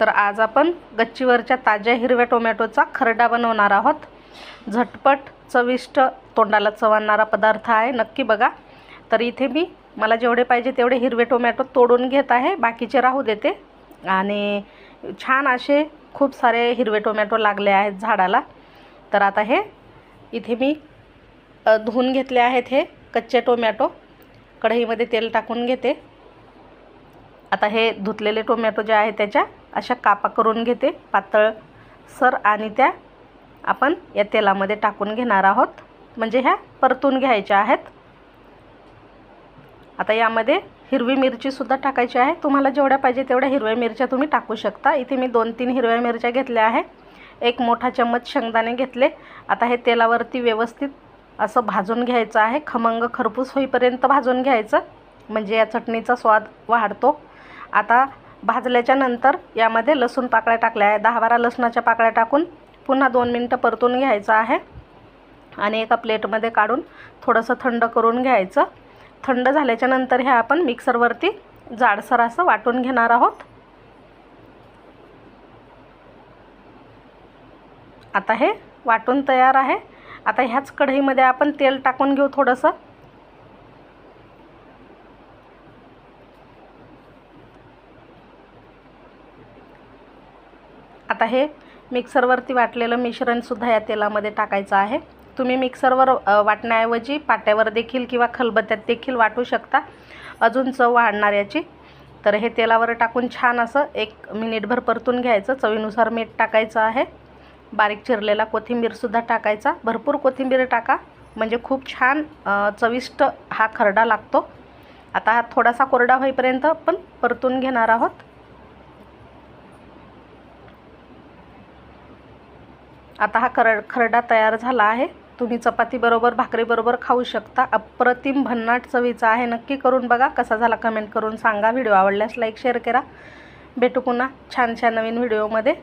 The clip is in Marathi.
तर आज आपण गच्चीवरच्या ताज्या हिरव्या टोमॅटोचा खरडा बनवणार आहोत. झटपट चविष्ट तोंडाला चवणारा पदार्थ आहे नक्की बघा. तर इथे मी मला जेवढे पाहिजे तेवढे हिरवे टोमॅटो तोडून घेत आहे बाकीचे राहू देते. आणि छान असे खूप सारे हिरवे टोमॅटो लागले आहेत झाडाला. तर आता हे इथे मी धुवून घेतले आहेत हे कच्चे टोमॅटो. कढईमध्ये तेल टाकून घेते. आता हे धुतलेले टोमॅटो जे आहे त्याच्या अशा कापा करून घेते पातळ सर आणि त्या आपण या तेलामध्ये टाकून घेणार आहोत. म्हणजे ह्या परतून घ्यायच्या आहेत. आता यामध्ये हिरवी मिरचीसुद्धा टाकायची आहे. तुम्हाला जेवढ्या पाहिजे तेवढ्या हिरव्या मिरच्या तुम्ही टाकू शकता. इथे मी दोन तीन हिरव्या मिरच्या घेतल्या आहे. एक मोठा चम्मच शेंगदाणे घेतले. आता हे तेलावरती व्यवस्थित असं भाजून घ्यायचं आहे. खमंग खरपूस होईपर्यंत भाजून घ्यायचं. म्हणजे या चटणीचा स्वाद वाढतो. आता भाजल्याच्या नंतर यामध्ये लसूण पाकळ्या टाकल्या आहे. दहा बारा लसणाच्या पाकळ्या टाकून पुन्हा दोन मिनटं परतून घ्यायचं आहे. आणि एका प्लेटमध्ये काढून थोडंसं थंड करून घ्यायचं. थंड झाल्याच्यानंतर हे आपण मिक्सरवरती जाडसर असं वाटून घेणार आहोत. आता हे वाटून तयार आहे. आता ह्याच कढईमध्ये आपण तेल टाकून घेऊ थोडंसं. आता हे मिक्सरवरती वाटलेलं मिश्रणसुद्धा या तेलामध्ये टाकायचं आहे. तुम्ही मिक्सरवर वाटण्याऐवजी पाट्यावर देखील किंवा खलबत्त्यात देखील वाटू शकता. अजून चव वाढणार याची. तर हे तेलावर टाकून छान असं एक मिनिटभर परतून घ्यायचं. चवीनुसार मीठ टाकायचं आहे. बारीक चिरलेला कोथिंबीरसुद्धा टाकायचा. भरपूर कोथिंबीर टाका. म्हणजे खूप छान चविष्ट हा खरडा लागतो. आता हा थोडासा कोरडा होईपर्यंत आपण परतून घेणार आहोत. आता हा खरड खरडा तयार झाला आहे. तुम्ही चपातीबरोबर भाकरीबरोबर खाऊ शकता. अप्रतिम भन्नाट चवीचा आहे. नक्की करून बघा कसा झाला कमेंट करून सांगा. व्हिडिओ आवडल्यास लाईक शेअर करा. भेटू पुन्हा छान छान नवीन व्हिडिओमध्ये